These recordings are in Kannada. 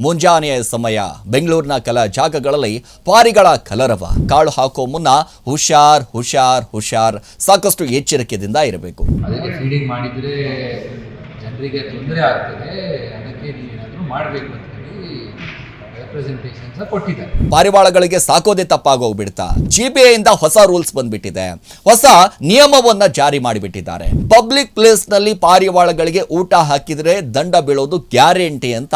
ಮುಂಜಾನೆಯ ಸಮಯ. ಬೆಂಗಳೂರಿನ ಕೆಲ ಜಾಗಗಳಲ್ಲಿ ಪಾರಿಗಳ ಕಲರವ. ಕಾಳು ಹಾಕೋ ಮುನ್ನ ಹುಷಾರ್ ಹುಷಾರ್ ಹುಷಾರ್ ಸಾಕಷ್ಟು ಎಚ್ಚರಿಕೆಯಿಂದ ಇರಬೇಕು. ಫೀಡಿಂಗ್ ಮಾಡಿದರೆ ಜನರಿಗೆ ತೊಂದರೆ ಆಗ್ತದೆ. ಅದಕ್ಕೆ ಮಾಡಬೇಕು ಅಂತ ಹೇಳಿ ರೆಪ್ರೆಸೆಂಟೇಷನ್ಸ್ ಕೊಟ್ಟಿದ್ದಾರೆ ಪಾರಿವಾಳಗಳಿಗೆ ಸಾಕೋದೇ ತಪ್ಪಾಗೋಗ್ಬಿಡ್ತಾ ಇಂದ ಹೊಸ ರೂಲ್ಸ್ ಬಂದ್ಬಿಟ್ಟಿದೆ. ಹೊಸ ನಿಯಮವನ್ನ ಜಾರಿ ಮಾಡಿಬಿಟ್ಟಿದ್ದಾರೆ. ಪಬ್ಲಿಕ್ ಪ್ಲೇಸ್ನಲ್ಲಿ ಪಾರಿವಾಳಗಳಿಗೆ ಊಟ ಹಾಕಿದ್ರೆ ದಂಡ ಬೀಳೋದು ಗ್ಯಾರಂಟಿ ಅಂತ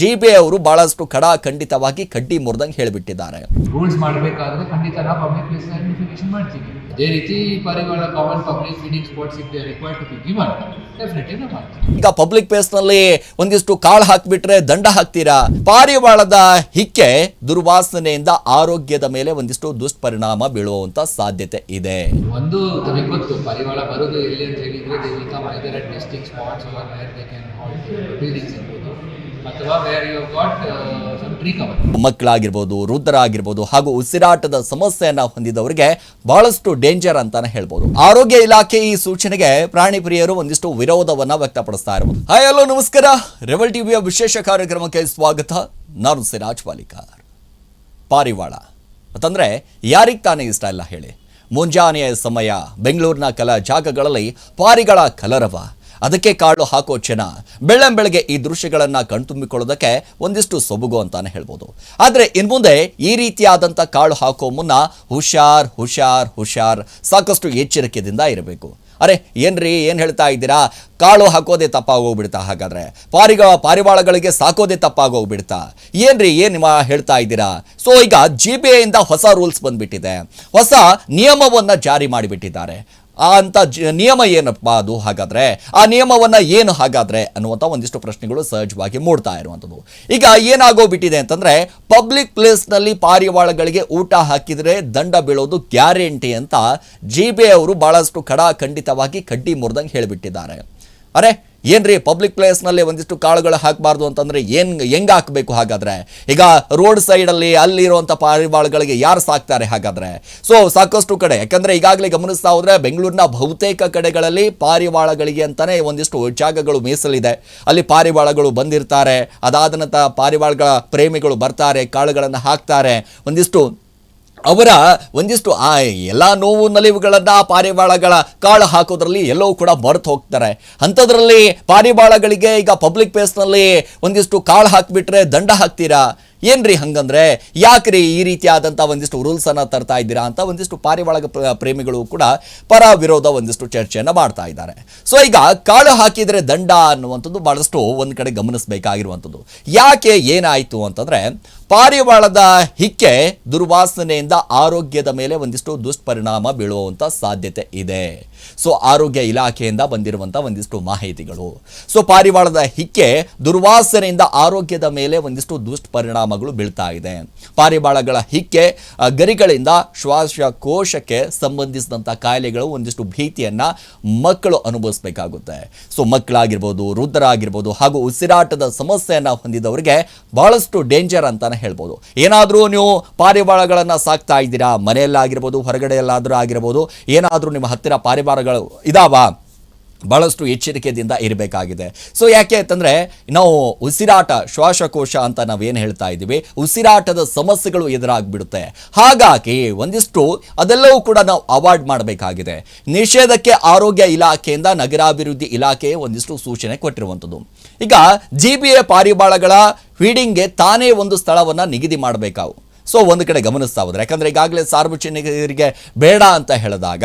ಜಿಬಿಐ ಅವರು ಬಹಳಷ್ಟು ಖಡಾಖಂಡಿತವಾಗಿ ಕಡ್ಡಿ ಮುರಿದಂಗೆ ಹೇಳಿಬಿಟ್ಟಿದ್ದಾರೆ. ರೂಲ್ಸ್ ಮಾಡಬೇಕಾದ್ರೆ ಖಂಡಿತ ಪಬ್ಲಿಕ್ ಪ್ಲೇಸ್ ಮಾಡ್ತೀವಿ. ಅದೇ ರೀತಿ ಪರಿವಾಳ common public feeding spots if they required to be given definitely ನಾವು ಮಾಡ್ತೀವಿ ಈಗ ಪಬ್ಲಿಕ್ ಪ್ಲೇಸ್ನಲ್ಲಿ ಒಂದಿಷ್ಟು ಕಾಳು ಹಾಕ್ಬಿಟ್ರೆ ದಂಡ ಹಾಕ್ತೀರಾ? ಪಾರಿವಾಳದ ಹಿಕ್ಕೆ ದುರ್ವಾಸನೆಯಿಂದ ಆರೋಗ್ಯದ ಮೇಲೆ ಒಂದಿಷ್ಟು ದುಷ್ಪರಿಣಾಮ ಬೀಳುವಂತ ಸಾಧ್ಯತೆ ಇದೆ. ಒಂದು ನಮಗೆ ಗೊತ್ತು ಪರಿವಾಳ ಬರೋದು ಎಲ್ಲಿ ಅಂತ ಹೇಳಿದ್ರೆ they will come either at nesting spots or where they can halt buildings ಇರ್ಬೋದು ಕವರ್ ಮಕ್ಕಳಾಗಿರ್ಬೋದು, ವೃದ್ಧರಾಗಿರ್ಬೋದು ಹಾಗೂ ಉಸಿರಾಟದ ಸಮಸ್ಯೆಯನ್ನ ಹೊಂದಿದವರಿಗೆ ಬಹಳಷ್ಟು ಡೇಂಜರ್ ಅಂತಾನೆ ಹೇಳ್ಬೋದು. ಆರೋಗ್ಯ ಇಲಾಖೆ ಈ ಸೂಚನೆಗೆ ಪ್ರಾಣಿ ಪ್ರಿಯರು ಒಂದಿಷ್ಟು ವಿರೋಧವನ್ನ ವ್ಯಕ್ತಪಡಿಸ್ತಾ ಇರಬಹುದು ಹಾಯ್ ಹಲೋ ನಮಸ್ಕಾರ. ರೆವಲ್ ಟಿವಿಯ ವಿಶೇಷ ಕಾರ್ಯಕ್ರಮಕ್ಕೆ ಸ್ವಾಗತ. ನಾನು ಸಿರಾಜ್ ಪಾಲಿಕಾರ್ ಪಾರಿವಾಳ. ಅಂತಂದ್ರೆ ಯಾರಿಗೆ ತಾನೇ ಇಷ್ಟ ಇಲ್ಲ ಹೇಳಿ. ಮುಂಜಾನೆಯ ಸಮಯ, ಬೆಂಗಳೂರಿನ ಕೆಲ ಜಾಗಗಳಲ್ಲಿ ಪಾರಿಗಳ ಕಲರವ. ಅದಕ್ಕೆ ಕಾಳು ಹಾಕೋ ಚೆನ್ನ ಬೆಳ್ಳಂ ಬೆಳಗ್ಗೆ ಈ ದೃಶ್ಯಗಳನ್ನು ಕಣ್ತುಂಬಿಕೊಳ್ಳೋದಕ್ಕೆ ಒಂದಿಷ್ಟು ಸೊಬಗು ಅಂತಾನೆ ಹೇಳ್ಬೋದು. ಆದರೆ ಇನ್ಮುಂದೆ ಈ ರೀತಿಯಾದಂಥ ಕಾಳು ಹಾಕೋ ಮುನ್ನ ಹುಷಾರ್ ಹುಷಾರ್ ಹುಷಾರ್ ಸಾಕಷ್ಟು ಎಚ್ಚರಿಕೆಯಿಂದ ಇರಬೇಕು. ಅರೆ, ಏನ್ರಿ, ಏನು ಹೇಳ್ತಾ ಇದ್ದೀರಾ? ಕಾಳು ಹಾಕೋದೇ ತಪ್ಪಾಗೋಗ್ಬಿಡ್ತಾ ಹಾಗಾದ್ರೆ. ಪಾರಿಗ, ಪಾರಿವಾಳಗಳಿಗೆ ಸಾಕೋದೇ ತಪ್ಪಾಗೋಗ್ಬಿಡ್ತಾ ಏನ್ರಿ, ಏನು ನಿಮ್ಮ ಹೇಳ್ತಾ ಇದ್ದೀರಾ? ಸೊ, ಈಗ ಜಿ ಬಿ ಐಯಿಂದ ಹೊಸ ರೂಲ್ಸ್ ಬಂದ್ಬಿಟ್ಟಿದೆ. ಹೊಸ ನಿಯಮವನ್ನ ಜಾರಿ ಮಾಡಿಬಿಟ್ಟಿದ್ದಾರೆ. ಆ ಅಂತ ನಿಯಮ ಏನಪ್ಪ ಅದು? ಹಾಗಾದ್ರೆ ಆ ನಿಯಮವನ್ನ ಏನು ಹಾಗಾದ್ರೆ ಅನ್ನುವಂಥ ಒಂದಿಷ್ಟು ಪ್ರಶ್ನೆಗಳು ಸಹಜವಾಗಿ ಮೂಡ್ತಾ ಇರುವಂಥದ್ದು. ಈಗ ಏನಾಗೋಗ್ಬಿಟ್ಟಿದೆ ಅಂತಂದ್ರೆ ಪಬ್ಲಿಕ್ ಪ್ಲೇಸ್ನಲ್ಲಿ ಪಾರಿವಾಳಗಳಿಗೆ ಊಟ ಹಾಕಿದ್ರೆ ದಂಡ ಬೀಳೋದು ಗ್ಯಾರಂಟಿ ಅಂತ ಜಿ ಬಿ ಅವರು ಬಹಳಷ್ಟು ಖಡಾಖಂಡಿತವಾಗಿ ಕಡ್ಡಿ ಮುರಿದಂಗೆ ಹೇಳಿಬಿಟ್ಟಿದ್ದಾರೆ. ಅರೆ ಏನ್ರಿ ಪಬ್ಲಿಕ್ ಪ್ಲೇಸ್ನಲ್ಲಿ ಒಂದಿಷ್ಟು ಕಾಳುಗಳು ಹಾಕಬಾರ್ದು ಅಂತಂದ್ರೆ ಏನ್ ಹೆಂಗ್ ಹಾಕಬೇಕು ಹಾಗಾದ್ರೆ? ಈಗ ರೋಡ್ ಸೈಡಲ್ಲಿ ಅಲ್ಲಿರುವಂಥ ಪಾರಿವಾಳಗಳಿಗೆ ಯಾರು ಸಾಕ್ತಾರೆ ಹಾಗಾದ್ರೆ? ಸೊ ಸಾಕಷ್ಟು ಕಡೆ, ಯಾಕಂದ್ರೆ ಈಗಾಗಲೇ ಗಮನಿಸ್ತಾ ಹೋದರೆ ಬೆಂಗಳೂರಿನ ಬಹುತೇಕ ಕಡೆಗಳಲ್ಲಿ ಪಾರಿವಾಳಗಳಿಗೆ ಅಂತಲೇ ಒಂದಿಷ್ಟು ಜಾಗಗಳು ಮೀಸಲಿದೆ. ಅಲ್ಲಿ ಪಾರಿವಾಳಗಳು ಬಂದಿರ್ತಾರೆ. ಅದಾದ ನಂತರ ಪಾರಿವಾಳಗಳ ಪ್ರೇಮಿಗಳು ಬರ್ತಾರೆ, ಕಾಳುಗಳನ್ನು ಹಾಕ್ತಾರೆ. ಒಂದಿಷ್ಟು ಅವರ ಒಂದಿಷ್ಟು ಆ ಎಲ್ಲ ನೋವು ನಲಿವುಗಳನ್ನು ಪಾರಿವಾಳಗಳ ಕಾಳು ಹಾಕೋದ್ರಲ್ಲಿ ಎಲ್ಲವೂ ಕೂಡ ಮರೆತು ಹೋಗ್ತಾರೆ. ಅಂಥದ್ರಲ್ಲಿ ಪಾರಿವಾಳಗಳಿಗೆ ಈಗ ಪಬ್ಲಿಕ್ ಪ್ಲೇಸ್ನಲ್ಲಿ ಒಂದಿಷ್ಟು ಕಾಳು ಹಾಕಿಬಿಟ್ರೆ ದಂಡ ಹಾಕ್ತೀರಾ? ಏನ್ರಿ ಹಂಗಂದ್ರೆ, ಯಾಕ್ರಿ ಈ ರೀತಿಯಾದಂಥ ಒಂದಿಷ್ಟು ರೂಲ್ಸ್ ಅನ್ನ ತರ್ತಾ ಇದ್ದೀರಾ ಅಂತ ಒಂದಿಷ್ಟು ಪಾರಿವಾಳ ಪ್ರ- ಪ್ರೇಮಿಗಳು ಕೂಡ ಪರ ವಿರೋಧ ಒಂದಿಷ್ಟು ಚರ್ಚೆಯನ್ನ ಮಾಡ್ತಾ ಇದ್ದಾರೆ. ಸೊ ಈಗ ಕಾಳು ಹಾಕಿದ್ರೆ ದಂಡ ಅನ್ನುವಂಥದ್ದು ಬಹಳಷ್ಟು ಒಂದ್ ಕಡೆ ಗಮನಿಸಬೇಕಾಗಿರುವಂಥದ್ದು. ಯಾಕೆ ಏನಾಯ್ತು ಅಂತಂದ್ರೆ, ಪಾರಿವಾಳದ ಹಿಕ್ಕೆ ದುರ್ವಾಸನೆಯಿಂದ ಆರೋಗ್ಯದ ಮೇಲೆ ಒಂದಿಷ್ಟು ದುಷ್ಪರಿಣಾಮ ಬೀಳುವಂತ ಸಾಧ್ಯತೆ ಇದೆ. ಸೊ ಆರೋಗ್ಯ ಇಲಾಖೆಯಿಂದ ಬಂದಿರುವಂತ ಒಂದಿಷ್ಟು ಮಾಹಿತಿಗಳು. ಸೊ ಪಾರಿವಾಳದ ಹಿಕ್ಕೆ ದುರ್ವಾಸನೆಯಿಂದ ಆರೋಗ್ಯದ ಮೇಲೆ ಒಂದಿಷ್ಟು ದುಷ್ಪರಿಣಾಮಗಳು ಬೀಳ್ತಾ ಇದೆ. ಪಾರಿವಾಳಗಳ ಹಿಕ್ಕೆ ಗರಿಗಳಿಂದ ಶ್ವಾಸಕೋಶಕ್ಕೆ ಸಂಬಂಧಿಸಿದಂಥ ಕಾಯಿಲೆಗಳು ಒಂದಿಷ್ಟು ಭೀತಿಯನ್ನ ಮಕ್ಕಳು ಅನುಭವಿಸಬೇಕಾಗುತ್ತೆ. ಸೊ, ಮಕ್ಕಳಾಗಿರ್ಬೋದು, ವೃದ್ಧರಾಗಿರ್ಬೋದು ಹಾಗೂ ಉಸಿರಾಟದ ಸಮಸ್ಯೆಯನ್ನು ಹೊಂದಿದವರಿಗೆ ಬಹಳಷ್ಟು ಡೇಂಜರ್ ಅಂತಲೇ ಹೇಳ್ಬೋದು. ಏನಾದರೂ ನೀವು ಪಾರಿವಾಳಗಳನ್ನು ಸಾಕ್ತಾ ಇದ್ದೀರಾ? ಮನೆಯಲ್ಲಾಗಿರ್ಬೋದು, ಹೊರಗಡೆಯಲ್ಲಾದರೂ ಆಗಿರ್ಬೋದು, ಏನಾದರೂ ನಿಮ್ಮ ಹತ್ತಿರ ಪಾರಿವಾಳಗಳು ಇದಾವಾ? ಬಹಳಷ್ಟು ಎಚ್ಚರಿಕೆಯಿಂದ ಇರಬೇಕಾಗಿದೆ. ಸೊ ಯಾಕೆ ಅಂತಂದರೆ, ನಾವು ಉಸಿರಾಟ, ಶ್ವಾಸಕೋಶ ಅಂತ ನಾವೇನು ಹೇಳ್ತಾ ಇದ್ದೀವಿ? ಉಸಿರಾಟದ ಸಮಸ್ಯೆಗಳು ಎದುರಾಗ್ಬಿಡುತ್ತೆ. ಹಾಗಾಗಿ ಒಂದಿಷ್ಟು ಅದೆಲ್ಲವೂ ಕೂಡ ನಾವು ಅವಾಯ್ಡ್ ಮಾಡಬೇಕಾಗಿದೆ. ನಿಷೇಧಕ್ಕೆ ಆರೋಗ್ಯ ಇಲಾಖೆಯಿಂದ, ನಗರಾಭಿವೃದ್ಧಿ ಇಲಾಖೆ ಒಂದಿಷ್ಟು ಸೂಚನೆ ಕೊಟ್ಟಿರುವಂಥದ್ದು. ಈಗ ಜಿ ಬಿ ಎ ಪಾರಿಬಾಳಗಳ ಫೀಡಿಂಗ್ಗೆ ತಾನೇ ಒಂದು ಸ್ಥಳವನ್ನು ನಿಗದಿ ಮಾಡಬೇಕಾವು. ಸೊ ಒಂದು ಕಡೆ ಗಮನಿಸ್ತಾ ಹೋದ್ರೆ, ಯಾಕಂದರೆ ಈಗಾಗಲೇ ಸಾರ್ವಜನಿಕರಿಗೆ ಬೇಡ ಅಂತ ಹೇಳಿದಾಗ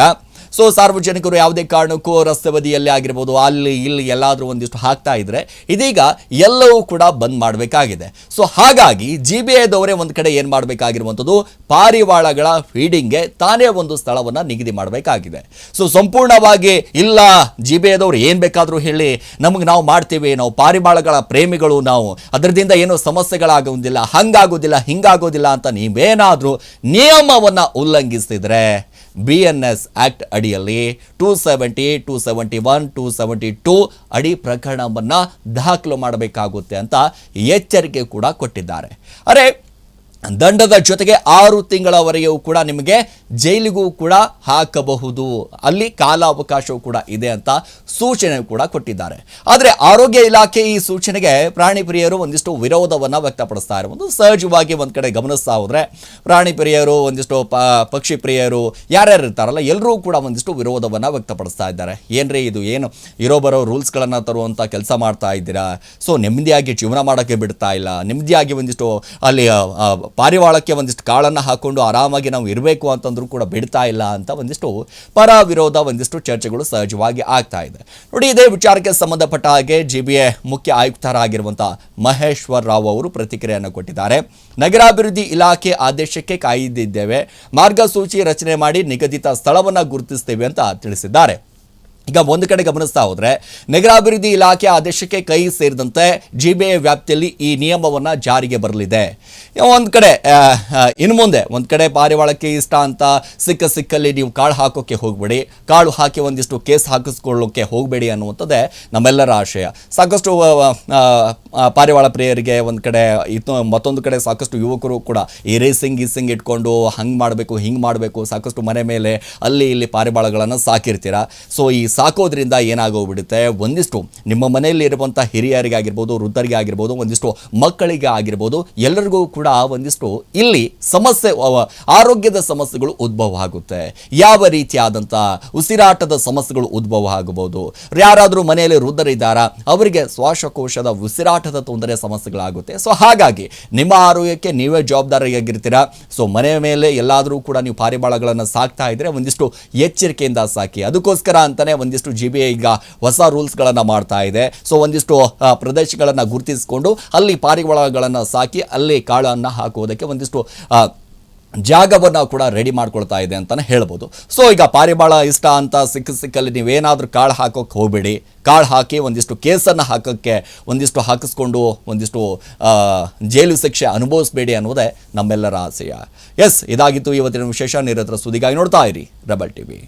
ಸೊ ಸಾರ್ವಜನಿಕರು ಯಾವುದೇ ಕಾರಣಕ್ಕೂ ರಸ್ತೆ ಬದಿಯಲ್ಲಿ ಆಗಿರ್ಬೋದು, ಅಲ್ಲಿ ಇಲ್ಲಿ ಎಲ್ಲಾದರೂ ಒಂದಿಷ್ಟು ಹಾಕ್ತಾ ಇದ್ರೆ ಇದೀಗ ಎಲ್ಲವೂ ಕೂಡ ಬಂದ್ ಮಾಡಬೇಕಾಗಿದೆ. ಸೊ ಹಾಗಾಗಿ ಜಿ ಬಿ ಐದವರೇ ಒಂದು ಕಡೆ ಏನು ಮಾಡಬೇಕಾಗಿರುವಂಥದ್ದು, ಪಾರಿವಾಳಗಳ ಫೀಡಿಂಗ್ಗೆ ತಾನೇ ಒಂದು ಸ್ಥಳವನ್ನು ನಿಗದಿ ಮಾಡಬೇಕಾಗಿದೆ. ಸೊ ಸಂಪೂರ್ಣವಾಗಿ ಇಲ್ಲ ಜಿ ಬಿ ಐದವರು ಏನು ಬೇಕಾದರೂ ಹೇಳಿ, ನಮಗೆ ನಾವು ಮಾಡ್ತೀವಿ, ನಾವು ಪಾರಿವಾಳಗಳ ಪ್ರೇಮಿಗಳು ನಾವು, ಅದರದಿಂದ ಏನೋ ಸಮಸ್ಯೆಗಳಾಗುವುದಿಲ್ಲ ಹಂಗಾಗೋದಿಲ್ಲ ಹಿಂಗಾಗೋದಿಲ್ಲ ಅಂತ ನೀವೇನಾದರೂ ನಿಯಮವನ್ನು ಉಲ್ಲಂಘಿಸಿದ್ರೆ ಬಿ ಎನ್ ಎಸ್ ಆಕ್ಟ್ ಅಡಿಯಲ್ಲಿ two seventy two seventy one two seventy two ಅಡಿ ಪ್ರಕರಣವನ್ನು ದಾಖಲು ಮಾಡಬೇಕಾಗುತ್ತೆ ಅಂತ ಎಚ್ಚರಿಕೆ ಕೂಡ ಕೊಟ್ಟಿದ್ದಾರೆ. ಅರೆ ದಂಡದ ಜೊತೆಗೆ ಆರು ತಿಂಗಳವರೆಗೂ ಕೂಡ ನಿಮಗೆ ಜೈಲಿಗೂ ಕೂಡ ಹಾಕಬಹುದು. ಅಲ್ಲಿ ಕಾಲಾವಕಾಶವೂ ಕೂಡ ಇದೆ ಅಂತ ಸೂಚನೆ ಕೂಡ ಕೊಟ್ಟಿದ್ದಾರೆ. ಆದರೆ ಆರೋಗ್ಯ ಇಲಾಖೆ ಈ ಸೂಚನೆಗೆ ಪ್ರಾಣಿ ಪ್ರಿಯರು ಒಂದಿಷ್ಟು ವಿರೋಧವನ್ನು ವ್ಯಕ್ತಪಡಿಸ್ತಾ ಇರುವುದು ಸಹಜವಾಗಿ ಒಂದು ಕಡೆ ಗಮನಿಸ್ತಾ ಹೋದರೆ ಪ್ರಾಣಿ ಪ್ರಿಯರು ಒಂದಿಷ್ಟು ಪಕ್ಷಿ ಪ್ರಿಯರು ಯಾರ್ಯಾರು ಇರ್ತಾರಲ್ಲ ಎಲ್ಲರೂ ಕೂಡ ಒಂದಿಷ್ಟು ವಿರೋಧವನ್ನು ವ್ಯಕ್ತಪಡಿಸ್ತಾ ಇದ್ದಾರೆ. ಏನ್ರಿ ಇದು? ಏನು? ಇರೋ ಬರೋ ರೂಲ್ಸ್ಗಳನ್ನು ತರುವಂಥ ಕೆಲಸ ಮಾಡ್ತಾ ಇದ್ದೀರಾ? ಸೊ ನೆಮ್ಮದಿಯಾಗಿ ಜೀವನ ಮಾಡೋಕ್ಕೆ ಬಿಡ್ತಾ ಇಲ್ಲ. ನೆಮ್ಮದಿಯಾಗಿ ಒಂದಿಷ್ಟು ಅಲ್ಲಿ ಪಾರಿವಾಳಕ್ಕೆ ಒಂದಿಷ್ಟು ಕಾಳನ್ನು ಹಾಕೊಂಡು ಆರಾಮಾಗಿ ನಾವು ಇರಬೇಕು ಅಂತಂದ್ರೂ ಕೂಡ ಬಿಡ್ತಾ ಇಲ್ಲ ಅಂತ ಒಂದಿಷ್ಟು ಪರ ವಿರೋಧ ಒಂದಿಷ್ಟು ಚರ್ಚೆಗಳು ಸಹಜವಾಗಿ ಆಗ್ತಾ ಇದೆ. ನೋಡಿ, ಇದೇ ವಿಚಾರಕ್ಕೆ ಸಂಬಂಧಪಟ್ಟ ಹಾಗೆ ಜಿ ಬಿ ಎ ಮುಖ್ಯ ಆಯುಕ್ತರಾಗಿರುವಂಥ ಮಹೇಶ್ವರ್ ರಾವ್ ಅವರು ಪ್ರತಿಕ್ರಿಯೆಯನ್ನು ಕೊಟ್ಟಿದ್ದಾರೆ. ನಗರಾಭಿವೃದ್ಧಿ ಇಲಾಖೆ ಆದೇಶಕ್ಕೆ ಕಾಯ್ದಿದ್ದೇವೆ. ಮಾರ್ಗಸೂಚಿ ರಚನೆ ಮಾಡಿ ನಿಗದಿತ ಸ್ಥಳವನ್ನು ಗುರುತಿಸ್ತೇವೆ ಅಂತ ತಿಳಿಸಿದ್ದಾರೆ. ಈಗ ಒಂದು ಕಡೆ ಗಮನಿಸ್ತಾ ಹೋದರೆ ನಗರಾಭಿವೃದ್ಧಿ ಇಲಾಖೆ ಆದೇಶಕ್ಕೆ ಕೈ ಸೇರಿದಂತೆ ಜಿ ವ್ಯಾಪ್ತಿಯಲ್ಲಿ ಈ ನಿಯಮವನ್ನ ಜಾರಿಗೆ ಬರಲಿದೆ. ಒಂದು ಕಡೆ ಇನ್ನು ಮುಂದೆ ಒಂದು ಕಡೆ ಪಾರಿವಾಳಕ್ಕೆ ಇಷ್ಟ ಅಂತ ಸಿಕ್ಕ ಸಿಕ್ಕಲ್ಲಿ ನೀವು ಕಾಳು ಹಾಕೋಕ್ಕೆ ಹೋಗಬೇಡಿ. ಕಾಳು ಹಾಕಿ ಒಂದಿಷ್ಟು ಕೇಸ್ ಹಾಕಿಸ್ಕೊಳ್ಳೋಕೆ ಹೋಗಬೇಡಿ ಅನ್ನುವಂಥದ್ದೇ ನಮ್ಮೆಲ್ಲರ ಆಶಯ. ಸಾಕಷ್ಟು ಪಾರಿವಾಳ ಪ್ರಿಯರಿಗೆ ಒಂದು ಕಡೆ ಮತ್ತೊಂದು ಕಡೆ ಸಾಕಷ್ಟು ಯುವಕರು ಕೂಡ ಈ ರೇಸಿಂಗ್, ಗೀಸಿಂಗ್ ಇಟ್ಕೊಂಡು ಹಂಗೆ ಮಾಡಬೇಕು, ಹಿಂಗೆ ಮಾಡಬೇಕು, ಸಾಕಷ್ಟು ಮನೆ ಮೇಲೆ ಅಲ್ಲಿ ಇಲ್ಲಿ ಪಾರಿವಾಳಗಳನ್ನು ಸಾಕಿರ್ತೀರ. ಸೊ ಈ ಸಾಕೋದ್ರಿಂದ ಏನಾಗೋಗ್ಬಿಡುತ್ತೆ? ಒಂದಿಷ್ಟು ನಿಮ್ಮ ಮನೆಯಲ್ಲಿ ಇರುವಂಥ ಹಿರಿಯರಿಗೆ ಆಗಿರ್ಬೋದು, ವೃದ್ಧರಿಗೆ ಆಗಿರ್ಬೋದು, ಒಂದಿಷ್ಟು ಮಕ್ಕಳಿಗೆ ಆಗಿರ್ಬೋದು, ಎಲ್ಲರಿಗೂ ಕೂಡ ಒಂದಿಷ್ಟು ಇಲ್ಲಿ ಸಮಸ್ಯೆ ಆರೋಗ್ಯದ ಸಮಸ್ಯೆಗಳು ಉದ್ಭವ ಆಗುತ್ತೆ ಯಾವ ರೀತಿಯಾದಂಥ ಉಸಿರಾಟದ ಸಮಸ್ಯೆಗಳು ಉದ್ಭವ ಆಗಬಹುದು ಯಾರಾದರೂ ಮನೆಯಲ್ಲಿ ವೃದ್ಧರಿದ್ದಾರಾ? ಅವರಿಗೆ ಶ್ವಾಸಕೋಶದ ಉಸಿರಾಟದ ತೊಂದರೆ ಸಮಸ್ಯೆಗಳಾಗುತ್ತೆ. ಸೊ ಹಾಗಾಗಿ ನಿಮ್ಮ ಆರೋಗ್ಯಕ್ಕೆ ನೀವೇ ಜವಾಬ್ದಾರಿಯಾಗಿರ್ತೀರಾ? ಸೊ ಮನೆ ಮೇಲೆ ಎಲ್ಲಾದರೂ ಕೂಡ ನೀವು ಪಾರಿಬಾಳಗಳನ್ನು ಸಾಕ್ತಾ ಇದ್ರೆ ಒಂದಿಷ್ಟು ಎಚ್ಚರಿಕೆಯಿಂದ ಸಾಕಿ. ಅದಕ್ಕೋಸ್ಕರ ಅಂತಾನೆ ಒಂದಿಷ್ಟು ಜಿ ಬಿ ಈಗ ಹೊಸ ರೂಲ್ಸ್ಗಳನ್ನು ಮಾಡ್ತಾ ಇದೆ. ಸೊ ಒಂದಿಷ್ಟು ಪ್ರದೇಶಗಳನ್ನು ಗುರುತಿಸಿಕೊಂಡು ಅಲ್ಲಿ ಪಾರಿವಾಳಗಳನ್ನು ಸಾಕಿ ಅಲ್ಲಿ ಕಾಳನ್ನು ಹಾಕುವುದಕ್ಕೆ ಒಂದಿಷ್ಟು ಜಾಗವನ್ನು ಕೂಡ ರೆಡಿ ಮಾಡ್ಕೊಳ್ತಾ ಇದೆ ಅಂತಲೇ ಹೇಳ್ಬೋದು. ಸೊ ಈಗ ಪಾರಿವಾಳ ಇಷ್ಟ ಅಂತ ಸಿಕ್ಕ ಸಿಕ್ಕಲ್ಲಿ ನೀವೇನಾದರೂ ಕಾಳು ಹಾಕೋಕ್ಕೆ ಹೋಗಬೇಡಿ. ಕಾಳು ಹಾಕಿ ಒಂದಿಷ್ಟು ಕೇಸನ್ನು ಹಾಕೋಕ್ಕೆ ಒಂದಿಷ್ಟು ಹಾಕಿಸ್ಕೊಂಡು ಒಂದಿಷ್ಟು ಜೈಲು ಶಿಕ್ಷೆ ಅನುಭವಿಸಬೇಡಿ ಅನ್ನೋದೇ ನಮ್ಮೆಲ್ಲರ ಆಸೆಯ. ಎಸ್ ಇದಾಗಿತ್ತು ಇವತ್ತಿನ ವಿಶೇಷ. ನಿರತರ ಸುದ್ದಿಗಾಗಿ ನೋಡ್ತಾ ಇರಿ. Rebel TV